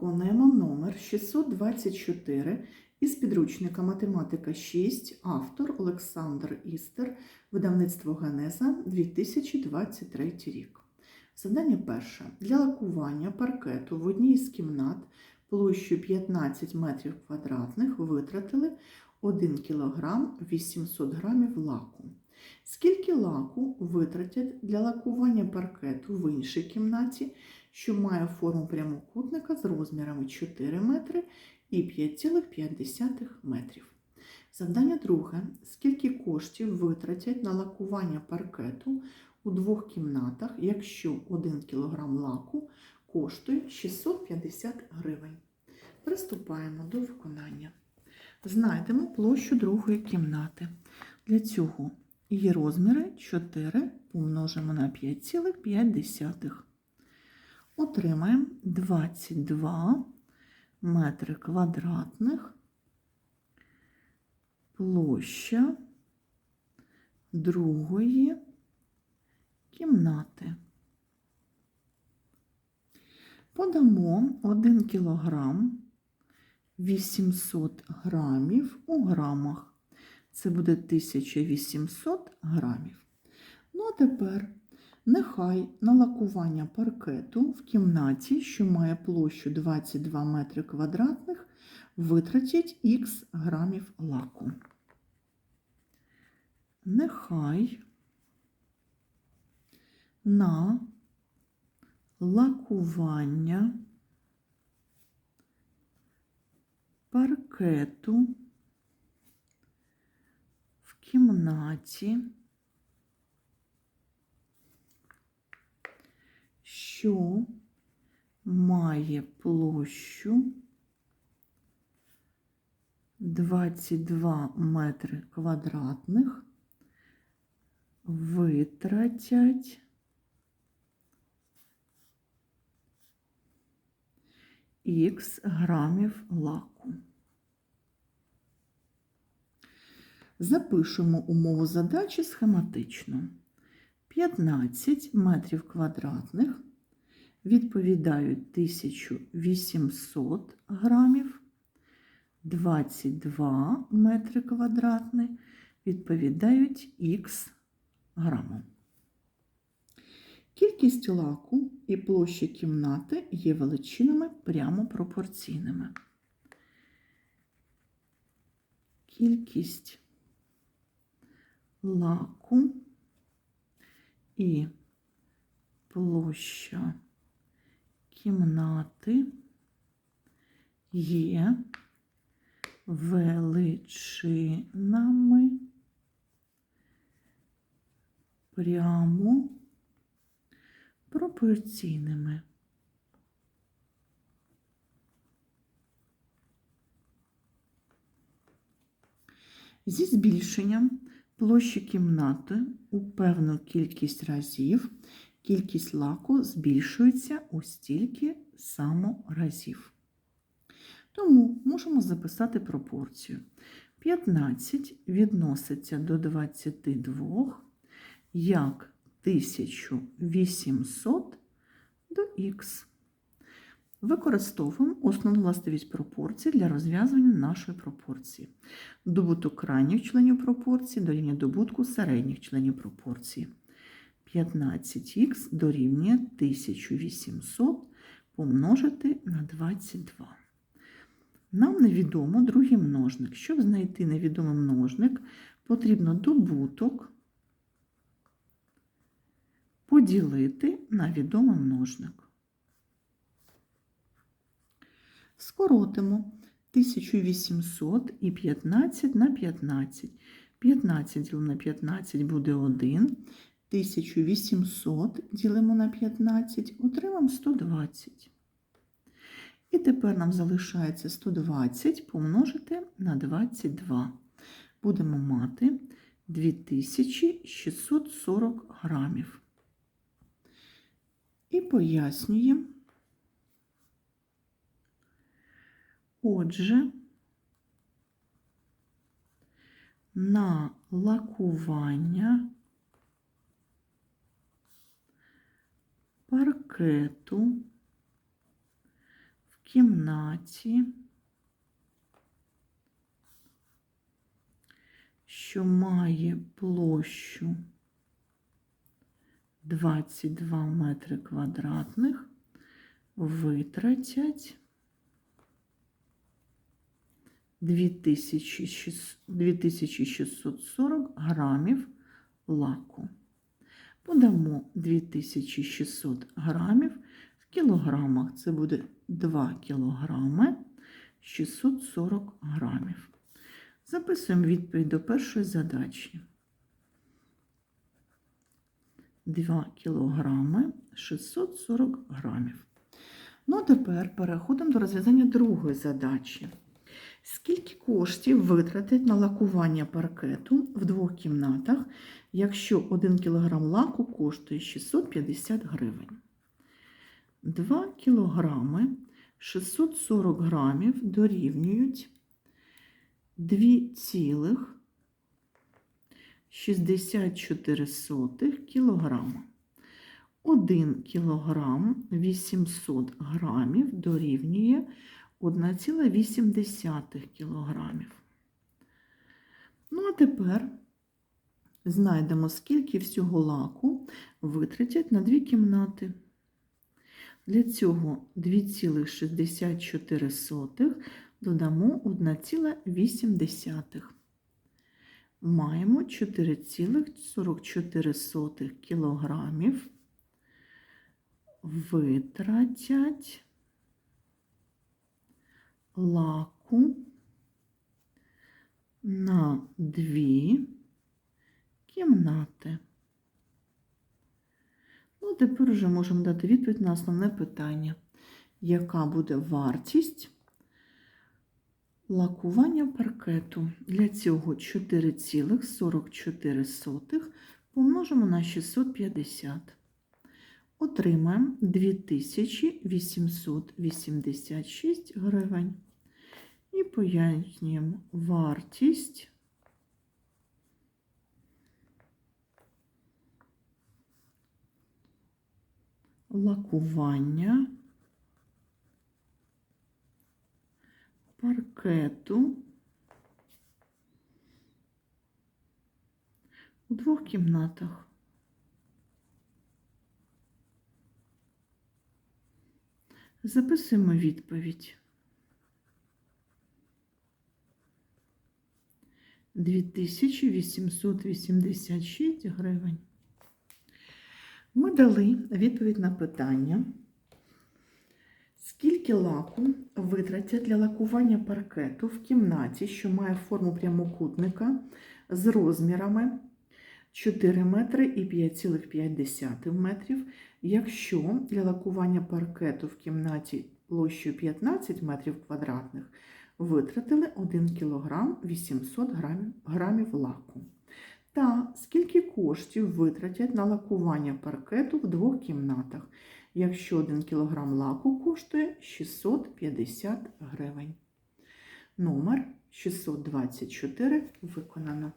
Виконуємо номер 624 із підручника Математика 6, автор Олександр Істер, видавництво Генеза 2023 рік. Завдання перше. Для лакування паркету в одній із кімнат площею 15 метрів квадратних витратили 1 кг 800 грамів лаку. Скільки лаку витратять для лакування паркету в іншій кімнаті, що має форму прямокутника з розмірами 4 метри і 5,5 метрів? Завдання друге. Скільки коштів витратять на лакування паркету у двох кімнатах, якщо 1 кг лаку коштує 650 гривень? Приступаємо до виконання. Знайдемо площу другої кімнати. Для цього її розміри 4 помножимо на 5,5. Отримаємо 22 метри квадратних площа другої кімнати. Подамо 1 кілограм 800 грамів у грамах. Це буде 1800 грамів. Ну, а тепер нехай на лакування паркету в кімнаті, що має площу 22 метри квадратних, витратять х грамів лаку. Нехай на лакування паркету в кімнаті, що має площу 22 метри квадратних, витратять х грамів лаку. Запишемо умову задачі схематично. 15 метрів квадратних відповідають 1800 грамів, 22 метри квадратні відповідають х граму. Кількість лаку і площа кімнати є величинами прямо пропорційними. Кількість лаку і площа кімнати є величинами прямо пропорційними. Зі збільшенням площі кімнати у певну кількість разів кількість лаку збільшується у стільки само разів. Тому можемо записати пропорцію. 15 відноситься до 22 як 1800 до х. Використовуємо основну властивість пропорції для розв'язування нашої пропорції. Добуток крайніх членів пропорції дорівнює добутку середніх членів пропорції. 15х дорівнює 1800 помножити на 22. Нам невідомо другий множник. Щоб знайти невідомий множник, потрібно добуток поділити на відомий множник. Скоротимо 1800 і 15 на 15. 15 ділимо на 15 буде 1. 1800 ділимо на 15, отримаємо 120. І тепер нам залишається 120 помножити на 22. Будемо мати 2640 грамів. І пояснюємо. Отже, на лакування паркету в кімнаті, що має площу 22 метри квадратних, витратять 2600 2640 грамів лаку. Подамо 2600 грамів в кілограмах. Це буде 2 кілограми 640 грамів. Записуємо відповідь до першої задачі. 2 кілограми 640 грамів. Ну, а тепер переходимо до розв'язання другої задачі. Скільки коштів витратить на лакування паркету в двох кімнатах, якщо 1 кг лаку коштує 650 гривень? 2 кг 640 грамів дорівнюють 2,64 кг. 1 кг 800 грамів дорівнює 1,8 кілограмів. Ну, а тепер знайдемо, скільки всього лаку витратять на дві кімнати. Для цього 2,64 додамо 1,8. Маємо 4,44 кілограмів витратять лаку на дві кімнати. Ну, тепер вже можемо дати відповідь на основне питання, яка буде вартість лакування паркету. Для цього 4,44 помножимо на 650. Отримаємо 2886 гривень. І пояснюємо вартість лакування паркету у двох кімнатах. Записуємо відповідь. 2886 гривень. Ми дали відповідь на питання, скільки лаку витратять для лакування паркету в кімнаті, що має форму прямокутника з розмірами 4 метри і 5,5 метрів, якщо для лакування паркету в кімнаті площею 15 метрів квадратних витратили 1 кг 800 грамів, лаку. Та скільки коштів витратять на лакування паркету в двох кімнатах, якщо 1 кг лаку коштує 650 гривень. Номер 624 виконано.